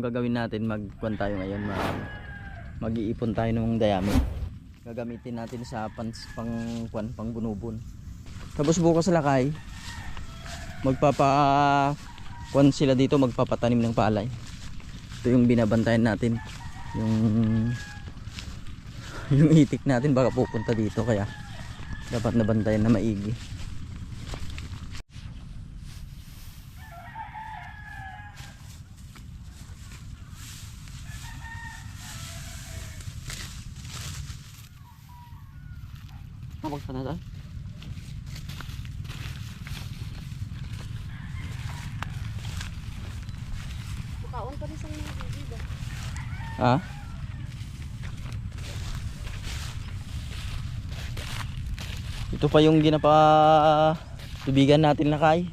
gagawin natin, magkuhan tayo ngayon. Mag, mag-iipon tayo ng dayami. Gagamitin natin sa pans, pang, kuhan, pang bunubon. Tapos bukas lakay, magpapa kuhan sila dito, magpapatanim ng palay. Ito yung binabantayan natin. Yung yung itik natin baka pupunta dito kaya dapat nabantayan na maigi. Tawag ka na tayo. Kaon pa rin sa mga bibig. Ha? Ito pa yung ginapa tubigan natin lakay.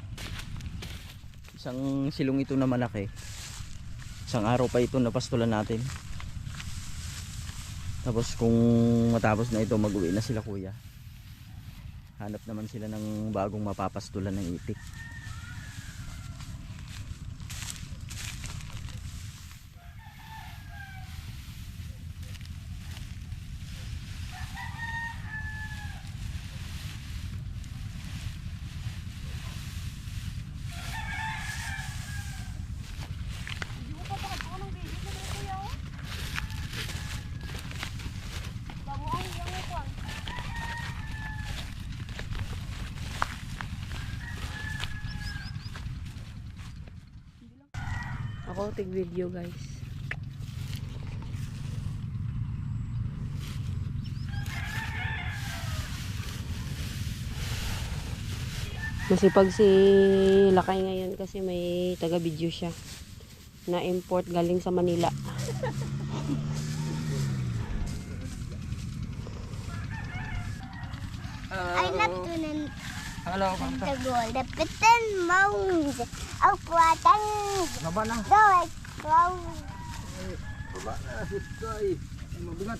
Isang silong ito na malaki. Isang araw pa ito napastulan natin. Tapos kung matapos na ito mag-uwi na sila kuya. Hanap naman sila ng bagong mapapastulan ng itik. Hindi ko pa pa ng bibig na rin kuya. oh. Bago ang iyang upuan. Ako video guys. Masipag si Lakay ngayon kasi may taga-video siya na import galing sa Manila. I love to Hello, the gold. The pitten mounds. Au kuatan. Baba na. It. Wow. Baba na, sitay. Mabigat.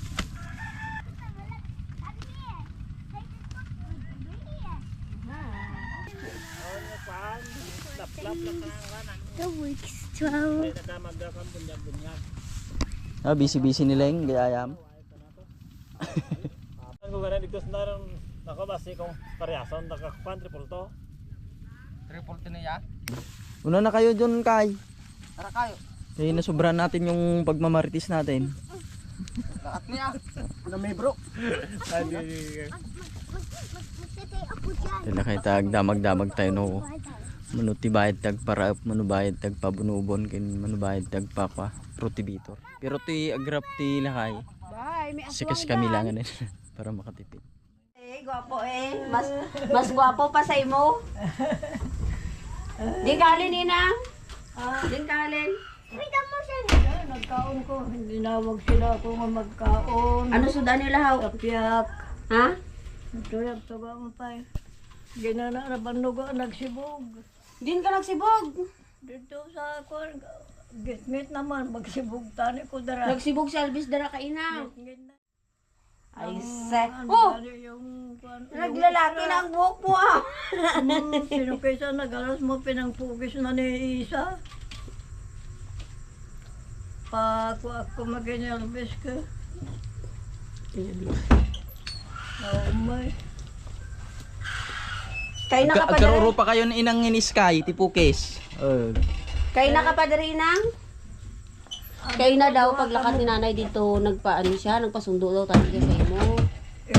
The week's twelve. Ah, busy-busy nila yung gayayam. Ang dito sa naroon, nako basi kung paryason, nakakupan, triple to. Una na kayo dun, Kay. Tara kayo. Eh, nasobran natin yung pagmamaritis natin. Lahat niya. Na may bro. Ako dyan. Kaya kay tag damag-damag tayo no. Manuti bayad tag para manubayad tag pabunubon kin manubayad tag papa protibitor. Pero ti agrap ti lakay. Bye, may Sikas kami lang din para makatipid. Eh, gwapo eh. Mas mas gwapo pa sa imo. Di kalin ina. Din kalin. Pwede mo siya. Nagkaon ko, ginawag sila ako nga magkaon. Ano sudan nila haw? Kapiyak. Ha? Tuyag taga mo pa. Ginana na banugo nagsibog. Din ka nagsibog. Dito sa ako, gitmit naman, magsibog tani ko dara. Nagsibog si Alvis dara ka ina. Gitmit na. Ay se. Ano Oh, naglalaki na ang buhok mo ah. Hmm, Sino kaysa nagalas mo pinangpugis na ni Isa? Pa ako ako mag-inelbis ka. Oh my. Kay na ka pa kayo ng inang iniskay tipukes. Uh, Kay na ka pa diri nang. Kay na daw paglakad ni nanay dito nagpaano siya, nagpasundo daw tayo sa.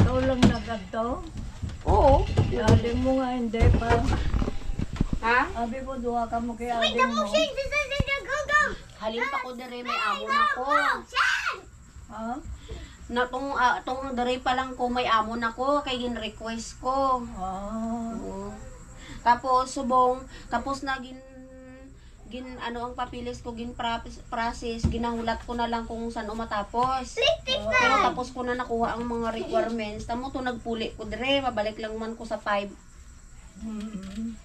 Ikaw lang nagadto? Oo. Aling mo nga hindi pa. Ha? Abi ko duha ka mo kay aling mo. Halin pa ko diri may amo na ko. Ha? Na tong ah, tong diri pa lang ko may amo na ko kay gin-request ko. Ah. Oo. Tapos subong tapos na gin ano ang papilis ko gin process ginahulat ko na lang kung saan umatapos. Pero tapos ko na nakuha ang mga requirements. Tamo to nagpuli ko dire, mabalik lang man ko sa 5. Mm.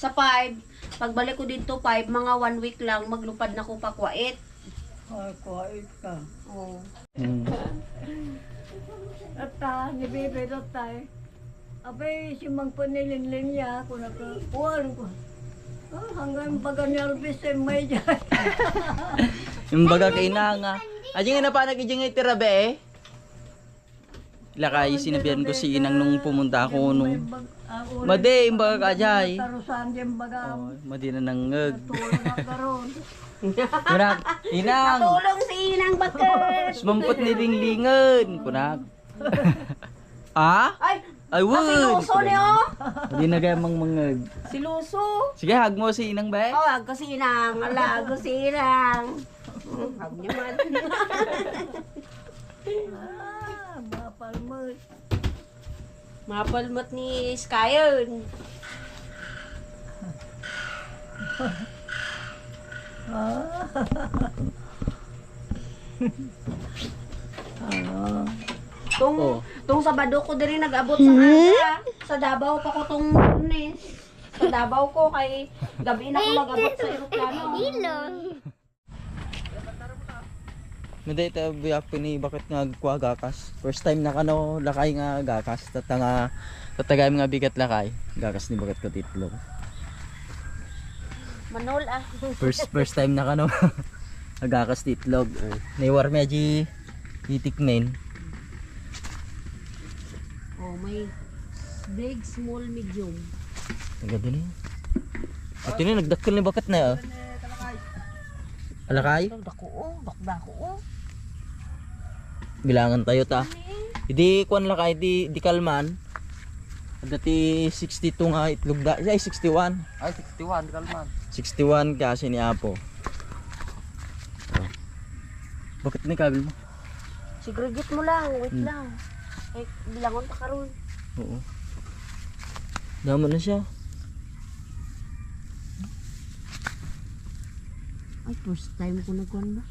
Sa 5, pagbalik ko dito 5, mga 1 week lang maglupad na ko pa kwait. Ay, kuhait ka. Oh. mm. At ta, ni Bebe Tatay. Abay, si Mang Panilingling niya, kung nakakuhan ko. Oh, hanggang baga ni Alvis ay may dyan. Yung baga kay nga. Aji nga na pa nagijing nga itira be eh. Lakay, sinabihan ko si Inang nung pumunta ako nung... Made, yung baga kajay. Tarusan din baga. Oh, madi na nangag. Tulong na. Kunak, Inang! Tulong si Inang Bakit! Sumampot ni Linglingan. Kunak. ah? Ay, Ay, ah, si! Luso niyo! Hindi na kaya mang mangag. Si Luso! Sige, hag mo si Inang be. Oh, ako si Inang. Ala, ako si Inang. Hmm, Hag niyo man. Ah, mapal mo. Mapalmat ni Skyon. Tung, Oh. Tung Sabado ko din nag-abot sa aga. Sa Davao pa ko tong lunes. Sa Davao ko kay gabi na ko nag-abot sa eroplano. Mada ito biyak pini bakit nga kuha gakas. First time na kano lakay nga gakas tatanga tatagay mga bigat lakay. Gakas ni bakit ko titlog. Manol ah. First first time na kano gakas titlog. Niwar medyo titiknin. Oh, may big, small, medium. Agad din. At yun nagdakkel ni bakit na. oh. Alakay? Dako oh, dako oh. Bilangan tayo ta. Hindi kuan lakay di di kalman. Dati 62 nga itlog da. Ay 61. Ay, 61, kalman. 61 kasi ni Apo. Bakit ni kabil mo? Segregate mo lang, wait lang. Eh, bilangon pa karon. Oo. Dama na siya. Ay, first time ko nagkuhan ba?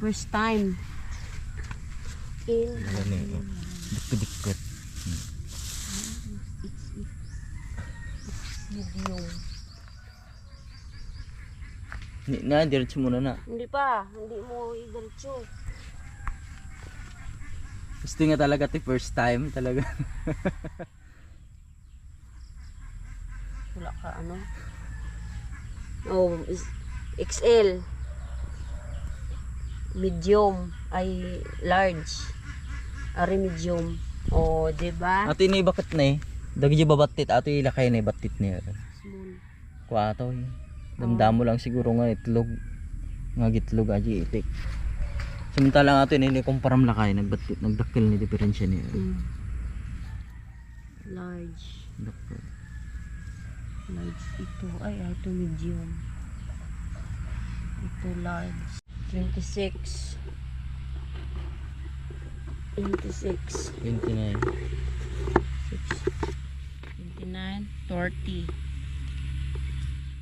First time. In, Ano ni? Dikit-dikit. medium. Ni na diretso muna na. Hindi pa, hindi mo idiretso. Gusto nga talaga ti first time talaga. Wala ka ano. Oh, XL. Medium ay large. Ari medium. Oh, 'di ba? Ato ini bakit na eh. Dagi babatit ato ilakay na batit niya. Small. Kuha ato eh. Damdamo lang siguro nga itlog. Nga gitlog aji itik. Samantalang ato ini kumparam lakay nagbatit nagdakkel ni diferensya niya. Mm. Large. Dakkel. Large ito. Ay, ito medium. Ito large. 26. 26. 29. 29. 30.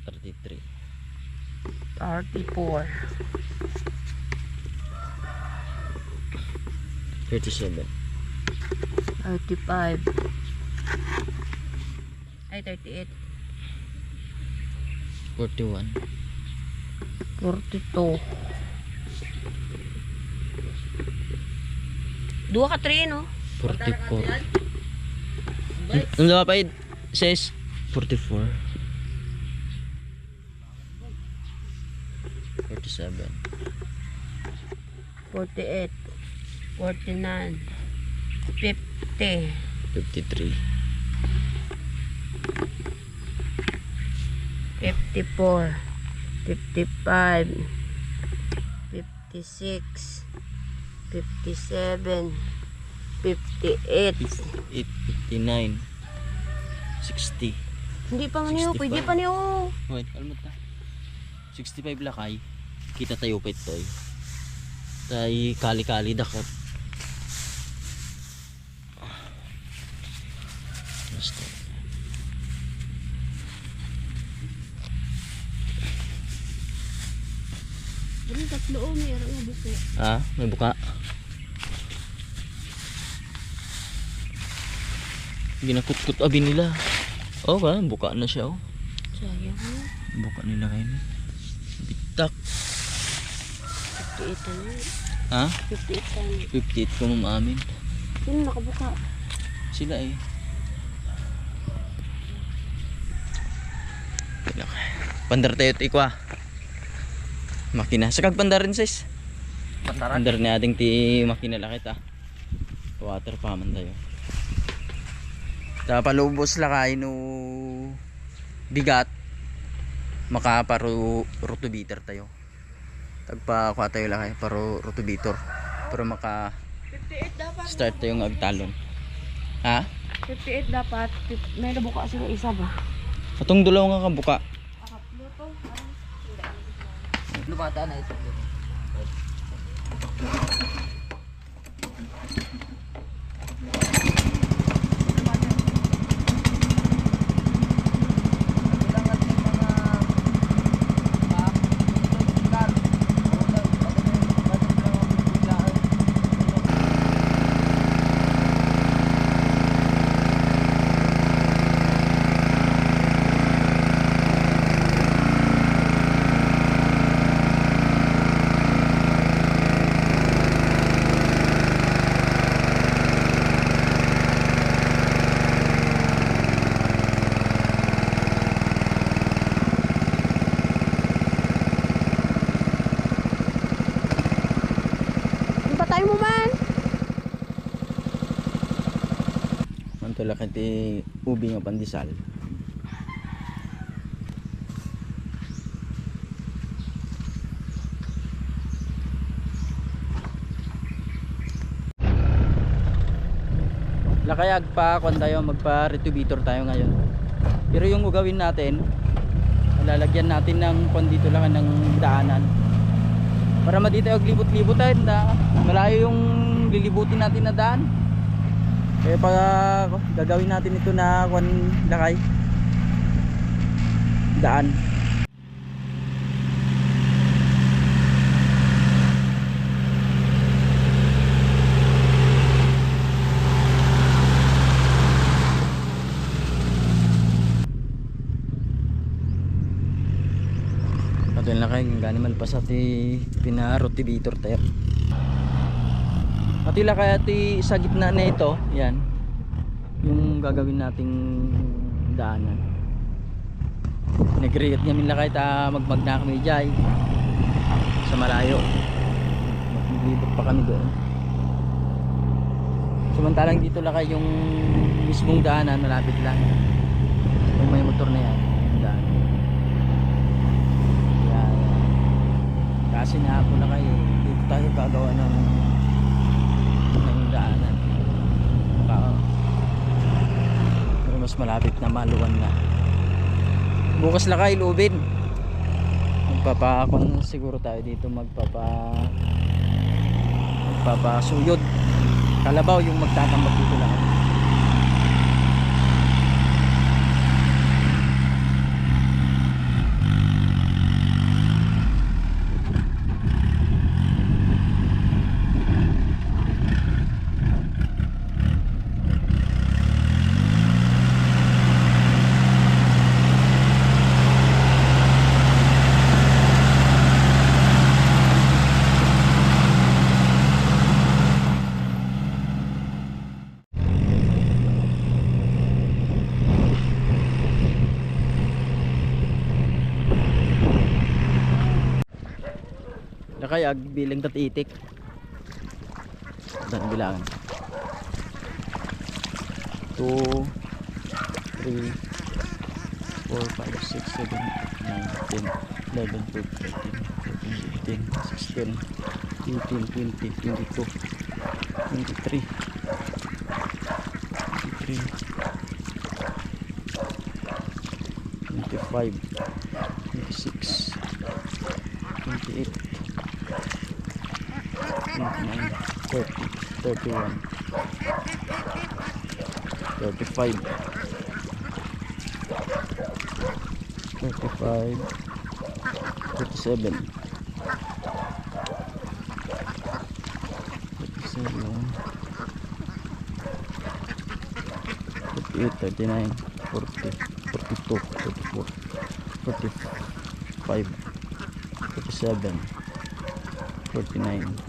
33. 34. 37. 35. Ay, 38. 41. 42. Dua ka 3, no? 44. Ang dama pa? Says 44. 47. 48. 49. 50. 53. 54. 55. 56. 57. 58. 58, 59. 60. Hindi pa yun. Pwede pa niyo. Wait, alam mo ta. 65 lakay. Kita tayo pa ito eh. Tay kali-kali dakot. May arang nga buko. Ah, may buka. Ginakut-kut abi nila. Oh, ba, buka na siya oh. Sayang mo. Buka nila kayo. Bitak. 58 ano. Ha? 58 ano. 58 ko ma'am amin. Sino nakabuka? Sila eh. Pandar tayo ito ikwa. Makina. Sakag pandar rin sis. Pandar ni ating ti makina lakit ah. Water pa man tayo. Ta palubos lakay no bigat. Makaparo rotobeater tayo. Tagpa kuha tayo lakay paro rotobeater. Para maka 58 dapat. start tayong agtalon. Ha? 58 dapat. May nabuka sila isa ba? Atong dulaw nga kabuka. Lumata na ito. Ubi nga pandesal. Lakayag pa kung tayo magpa retubitor tayo ngayon. Pero yung gagawin natin, lalagyan natin ng kung lang ng daanan. Para madito yung libot-libot tayo, malayo yung lilibutin natin na daan. Kaya pag gagawin natin ito na kwan lakay daan. Ito yung lakay, gani man pa sa ti pinarotivator tayo. At ila kaya ti sa gitna na ito, yan. Yung gagawin nating daanan. Nag-create niya minla kahit ah, magmag na kami dyan sa malayo. Maglibot pa kami doon. Samantalang dito lang yung mismong daanan malapit lang. Kung may motor na yan, daan. Yan. Kasi nga ako na kayo, dito tayo gagawa ng daanan Baka, mas malapit na maluwan na. Bukas lang kayo lubin. Magpapakon siguro tayo dito magpapa magpapasuyod. Kalabaw yung magtatambak dito lang Nakayag bilang tatitik. Dan bilangan. 2 3 4 5 6 7 8 9 10 11 12 13 14 15 16 17 18 20 22 23 23 25 26 28 29 30 31 35 35 37 38 39 40 42 44 45 47 49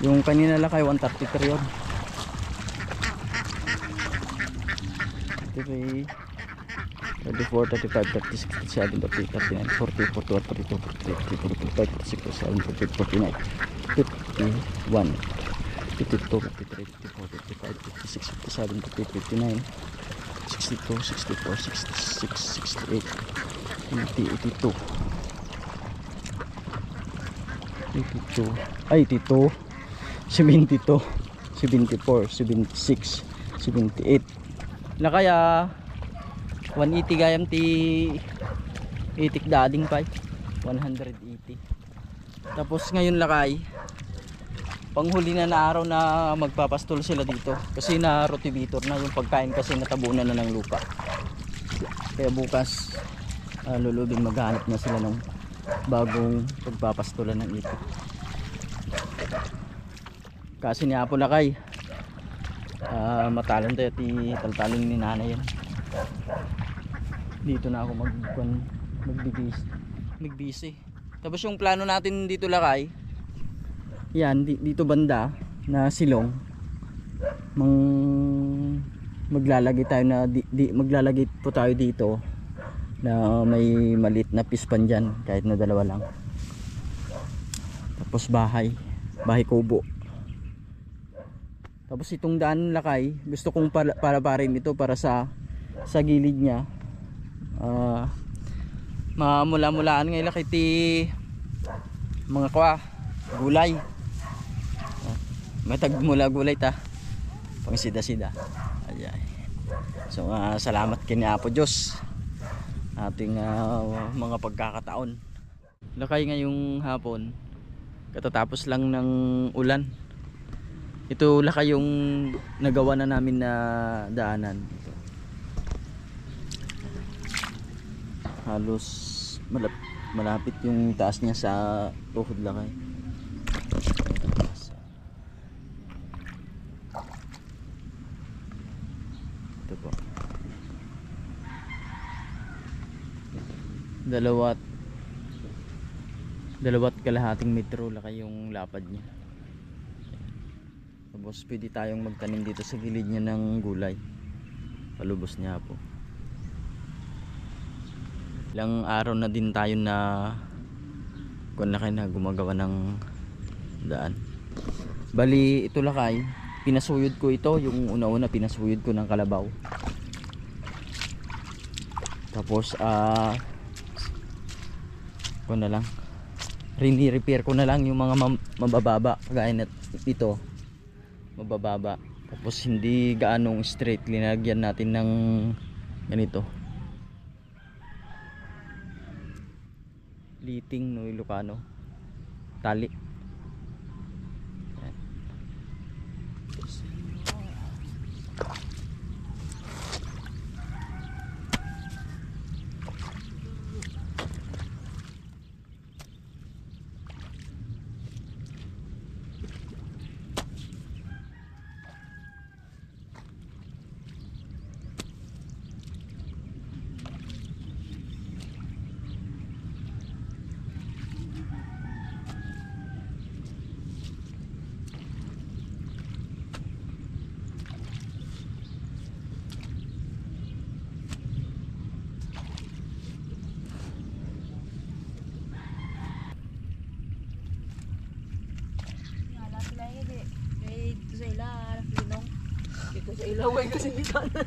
Yung kanina lakay 133 yun. 33 34, 35, 36, 37, 38, 39, 40, 41, 42, 43, 44, 45, 46, 47, 48, 49, 51, 52, 53, 54, 55, 56, 57, 58, 59, 62, 64, 66, 68, 80, 82, 82, ay 82, 72, 74, 76, 78. Na kaya 180 gayam ti itik dading pa 180 tapos ngayon lakay panghuli na na araw na magpapastol sila dito. Kasi na rotivator na yung pagkain kasi natabunan na ng lupa. Kaya bukas uh, lulubing maghanap na sila ng bagong pagpapastulan ng itik kasi ni Apo lakay uh, matalan tayo ti ni nanay yan. Dito na ako mag magbibis magbisi. Tapos yung plano natin dito lakay yan di- dito banda na silong mang maglalagay tayo na di, di- maglalagay po tayo dito na may malit na pispan dyan kahit na dalawa lang. Tapos bahay bahay kubo tapos itong daan lakay gusto kong para, para ito para sa sa gilid niya. Ah mamula-mulaan ngayon lakay ti mga kwa gulay. Ah, may tagmula gulay ta pang sida-sida. Ayay so ah, salamat kini Apo Diyos ating ah, mga pagkakataon. Lakay ngayong hapon katatapos lang ng ulan ito lakay yung nagawa na namin na daanan. Halos malap, malapit yung taas niya sa tuhod lakay ito po. Dalawat dalawat kalahating metro lakay yung lapad niya tapos pwede tayong magtanim dito sa gilid niya ng gulay. Palubos niya po. Ilang araw na din tayo na kung lakay na gumagawa ng daan. Bali ito lakay. Pinasuyod ko ito yung una-una pinasuyod ko ng kalabaw. Tapos ah ko na lang. Rini-repair ko na lang yung mga mabababa kagaya na ito mabababa. Tapos hindi gaanong straight linagyan natin ng ganito. Liting no Ilocano. Tali Ilaway kasi di ka na.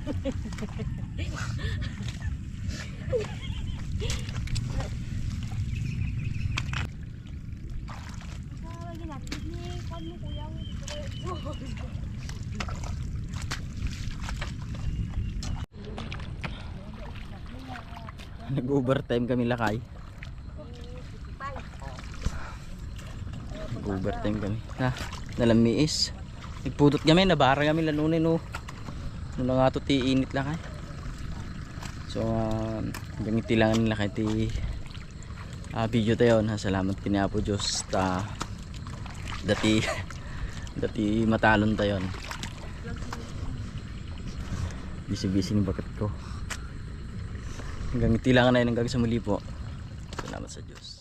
Nag-overtime kami lakay. Nag-overtime kami. Ha? nalamiis nagpudot kami nabara kami lanunin no nung nga to ti init lang ay. So uh, gamiti lang nila kay ti ah, video tayo. Na salamat kini Apo Diyos ta dati dati matalon tayo. Busy busy ni bakat ko. Hanggang iti lang na yun hanggang sa muli po. Salamat sa Diyos